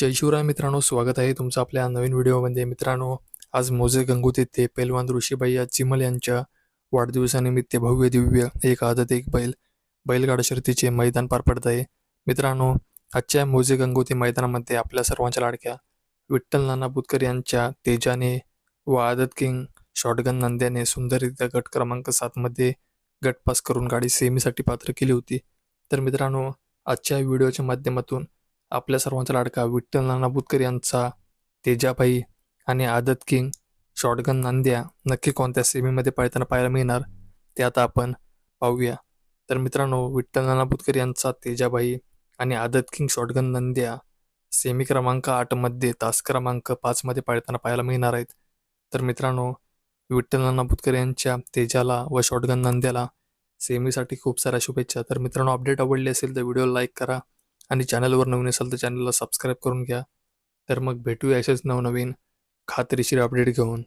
जय शिवराय मित्रांनो स्वागत आहे तुमचं आपल्या नवीन व्हिडिओमध्ये. मित्रांनो आज मोजे गंगोत येथे पैलवान ऋषीबाई चिमल यांच्या वाढदिवसानिमित्त भव्य दिव्य एक आदत एक बैल बैलगाडा शर्तीचे मैदान पार पडत आहे. मित्रांनो आजच्या मोजे गंगोती मैदानामध्ये आपल्या सर्वांच्या लाडक्या विठ्ठल नाना बुतकर यांच्या तेजाने व आदत किंग शॉटगन नंद्याने सुंदररित्या गट क्रमांक सातमध्ये गट पास करून गाडी सेमीसाठी पात्र केली होती. तर मित्रांनो आजच्या व्हिडिओच्या माध्यमातून आपल्या सर्वांचा लाडका विठ्ठल नाना बुतकर यांचा तेजाबाई आणि आदत किंग शॉटगन नांद्या नक्की कोणत्या सेमीमध्ये पळताना पाहायला मिळणार ते आता आपण पाहूया. तर मित्रांनो विठ्ठल नाना बुतकर यांचा तेजाबाई आणि आदत किंग शॉटगन नंद्या सेमी क्रमांक आठमध्ये तास क्रमांक पाचमध्ये पळताना पाहायला मिळणार आहेत. तर मित्रांनो विठ्ठल नाना बुतकर यांच्या तेजाला व शॉटगन नंद्याला सेमीसाठी खूप साऱ्या शुभेच्छा. तर मित्रांनो अपडेट आवडली असेल तर व्हिडिओ लाईक करा. आणि चॅनलवर नवीन असेल तर चॅनलला सबस्क्राईब करून घ्या. तर मग भेटूया असेच नवनवीन खात्रीशीर अपडेट घेऊन.